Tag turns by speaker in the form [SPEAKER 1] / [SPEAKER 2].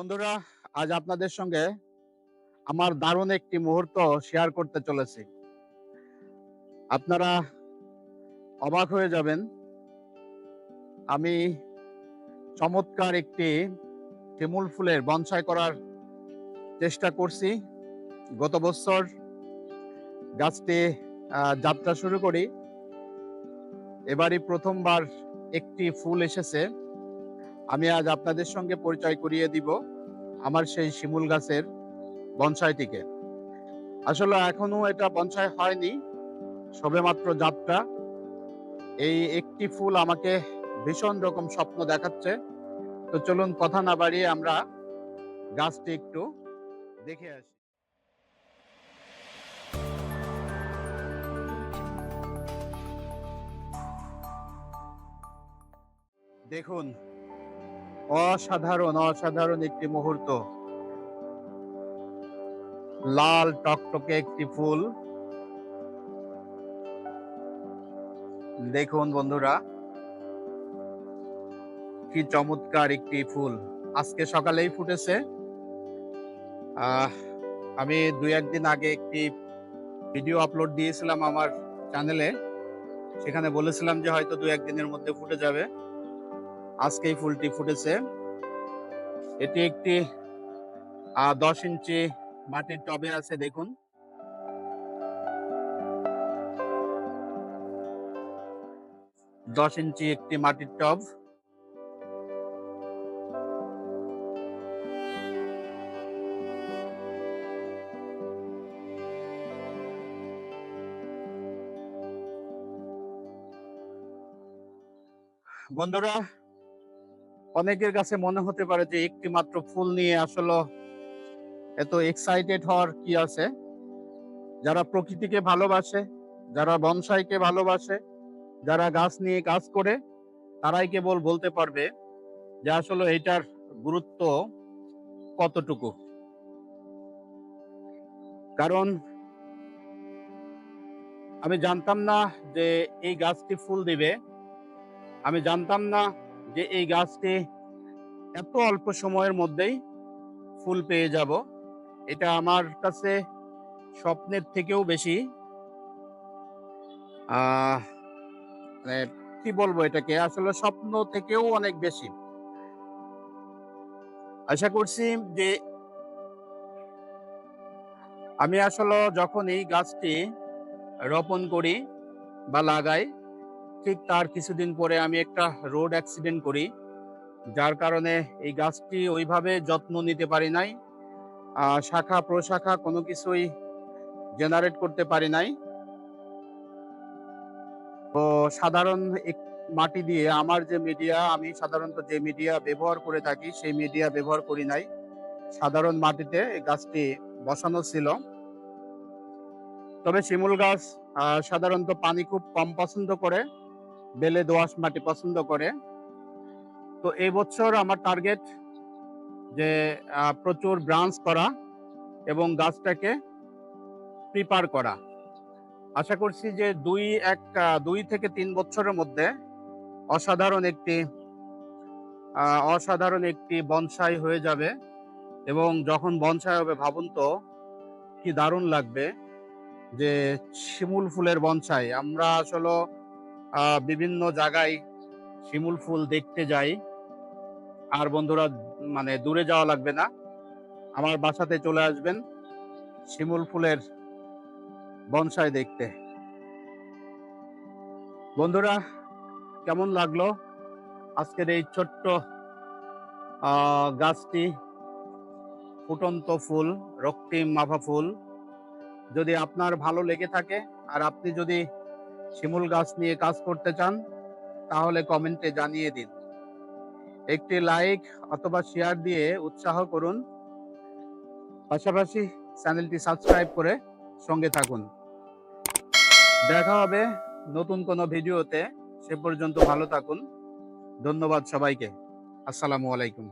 [SPEAKER 1] বন্ধুরা, আজ আপনাদের সঙ্গে আমার দারুণ একটি মুহূর্ত শেয়ার করতে চলেছি। আপনারা অবাক হয়ে যাবেন, আমি চমৎকার একটি শিমুল ফুলের বনসাই করার চেষ্টা করছি। গত বছর গাছটি যাত্রা শুরু করি। এবারই প্রথমবার একটি ফুল এসেছে। আমি আজ আপনাদের সঙ্গে পরিচয় করিয়ে দিব। আমার সেই শিমুল গাছের বনসাইটিকে আসলে এখনও এটা বনসাই হয়নি সবেমাত্র যাত্রা এই একটি ফুল আমাকে ভীষণ রকম স্বপ্ন দেখাচ্ছে। তো চলুন কথা না বাড়িয়ে আমরা গাছটি একটু দেখে আসি। দেখুন অসাধারণ অসাধারণ একটি মুহূর্ত। লাল টকটকে একটি ফুল। দেখুন বন্ধুরা, কি চমৎকার একটি ফুল। আজকে সকালেই ফুটেছে। আমি দুই একদিন আগে একটি ভিডিও আপলোড দিয়েছিলাম আমার চ্যানেলে। সেখানে বলেছিলাম যে হয়তো দু একদিনের মধ্যে ফুটে যাবে। আজকে এই ফুলটি ফুটেছে। এটি একটি দশ ইঞ্চি মাটির টবে আছে, দেখুন। দশ ইঞ্চি একটি মাটির টব। বন্ধুরা অনেকের কাছে মনে হতে পারে যে একটি মাত্র ফুল নিয়ে আসলে এত এক্সাইটেড হওয়ার কি আছে? যারা প্রকৃতিকে ভালোবাসে, যারা বনসাইকে ভালোবাসে, যারা গাছ নিয়ে কাজ করে, তারাই কেবল বলতে পারবে যে আসলে এটার গুরুত্ব কতটুকু। কারণ আমি জানতাম না যে এই গাছটি ফুল দিবে। আমি জানতাম না যে এই গাছটি এত অল্প সময়ের মধ্যেই ফুল পেয়ে যাব, এটা আমার কাছে স্বপ্নের থেকেও বেশি। মানে কি বলব এটাকে? আসলে স্বপ্ন থেকেও অনেক বেশি। আশা করছি যে আমি আসলে যখন এই গাছটি রোপণ করি বা লাগাই ঠিক তার কিছুদিন পরে আমি একটা রোড অ্যাক্সিডেন্ট করি, যার কারণে এই গাছটি ওইভাবে যত্ন নিতে পারি নাই শাখা প্রশাখা কোনো কিছুই জেনারেট করতে পারি নাই। তো সাধারণ মাটি দিয়ে আমার যে মিডিয়া আমি সাধারণত যে মিডিয়া ব্যবহার করে থাকি, সেই মিডিয়া ব্যবহার করি নাই। সাধারণ মাটিতে এই গাছটি বসানো ছিল। তবে শিমুল গাছ সাধারণত পানি খুব কম পছন্দ করে। বেলে দোআঁশ মাটি পছন্দ করে। তো এই বছর আমার টার্গেট যে প্রচুর ব্রাঞ্চ করা এবং গাছটাকে প্রিপার করা। আশা করছি যে দুই এক দুই থেকে তিন বছরের মধ্যে অসাধারণ একটি অসাধারণ একটি বনসাই হয়ে যাবে এবং যখন বনসাই হবে ভাবুন তো কি দারুণ লাগবে যে শিমুল ফুলের বনসাই আমরা আসলে বিভিন্ন জায়গায় শিমুল ফুল দেখতে যাই। আর বন্ধুরা মানে দূরে যাওয়া লাগবে না। আমার বাসাতে চলে আসবেন শিমুল ফুলের বনসাই দেখতে। বন্ধুরা, কেমন লাগল আজকের এই ছোট্ট গাছটি? ফুটন্ত ফুল, রক্তিম মাভা ফুল। যদি আপনার ভালো লেগে থাকে আর আপনি যদি শিমুল গাছ নিয়ে কাজ করতে চান, তাহলে কমেন্টে জানিয়ে দিন। একটি লাইক অথবা শেয়ার দিয়ে উৎসাহ করুন। পাশাপাশি চ্যানেলটি সাবস্ক্রাইব করে সঙ্গে থাকুন। দেখা হবে নতুন কোনো ভিডিওতে। সে পর্যন্ত ভালো থাকুন। ধন্যবাদ সবাইকে। আসসালামু আলাইকুম।